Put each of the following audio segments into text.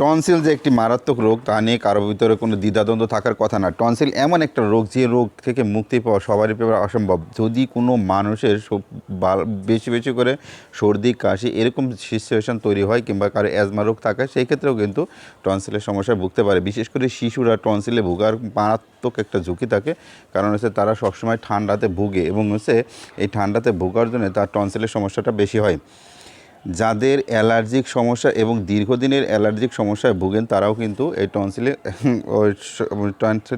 Tonsil যে একটি মারাত্মক রোগ, তা নিয়ে কারোর ভিতরে কোনো দ্বিধাদ্বন্দ্ব থাকার কথা না। টনসিল এমন একটা রোগ যে রোগ থেকে মুক্তি পাওয়া সবারই পাওয়া অসম্ভব। যদি কোনো মানুষের বেশি বেশি করে সর্দি, কাশি এরকম সিচুয়েশন তৈরি হয় কিংবা কারও অ্যাজমা রোগ থাকে, সেই ক্ষেত্রেও কিন্তু টনসিলের সমস্যায় ভুগতে পারে। বিশেষ করে শিশুরা টনসিলে ভোগার মারাত্মক একটা ঝুঁকি থাকে, কারণ হচ্ছে তারা সবসময় ঠান্ডাতে ভুগে এবং হচ্ছে এই ঠান্ডাতে ভোগার জন্য তার টনসিলের সমস্যাটা বেশি হয়। যাদের অ্যালার্জিক সমস্যা এবং দীর্ঘদিনের অ্যালার্জিক সমস্যায় ভুগেন, তারাও কিন্তু এই টনসিলে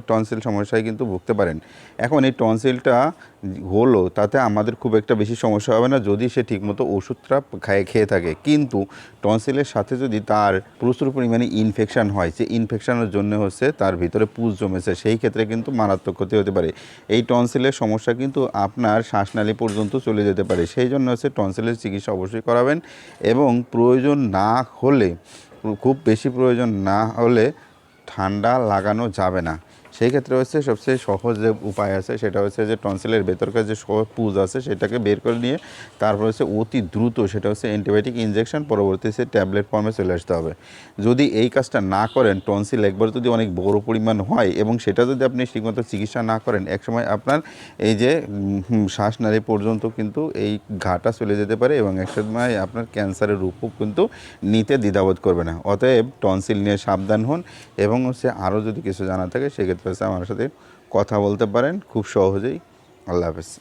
টনসিল সমস্যায় কিন্তু ভুগতে পারেন। এখন এই টনসিলটা হলো, তাতে আমাদের খুব একটা বেশি সমস্যা হবে না যদি সে ঠিকমতো ওষুধটা খায়, খেয়ে থাকে। কিন্তু টনসিলের সাথে যদি তার প্রচুর পরিমাণে ইনফেকশান হয়, যে ইনফেকশানের জন্য হচ্ছে তার ভিতরে পুজ জমেছে, সেই ক্ষেত্রে কিন্তু মারাত্মক ক্ষতি হতে পারে। এই টনসিলের সমস্যা কিন্তু আপনার শ্বাসনালী পর্যন্ত চলে যেতে পারে। সেই জন্য হচ্ছে টনসিলের চিকিৎসা অবশ্যই করাবেন এবং প্রয়োজন না হলে, খুব বেশি প্রয়োজন না হলে ঠান্ডা লাগানো যাবে না। সেই ক্ষেত্রে হচ্ছে সবচেয়ে সহজ যে উপায় আছে, সেটা হচ্ছে যে টনসিলের ভেতরকার যে সব পুজ আছে, সেটাকে বের করে নিয়ে তারপর হচ্ছে অতি দ্রুত সেটা হচ্ছে অ্যান্টিবায়োটিক ইনজেকশন পরবর্তী সে ট্যাবলেট ফর্মে চলে আসতে হবে। যদি এই কাজটা না করেন টনসিল একবার যদি অনেক বড় পরিমাণ হয় এবং সেটা যদি আপনি ঠিকমতো চিকিৎসা না করেন, একসময় আপনার এই যে শ্বাস শ্বাসনালী পর্যন্ত কিন্তু এই ঘাটা চলে যেতে পারে এবং একসময় আপনার ক্যান্সারের রূপও কিন্তু নিতে দ্বিধাবোধ করবে না। অতএব টনসিল নিয়ে সাবধান হন এবং হচ্ছে আরও যদি কিছু জানা থাকে, সেক্ষেত্রে হচ্ছে আমার সাথে কথা বলতে পারেন। খুব সহজেই। আল্লাহ হাফেজ।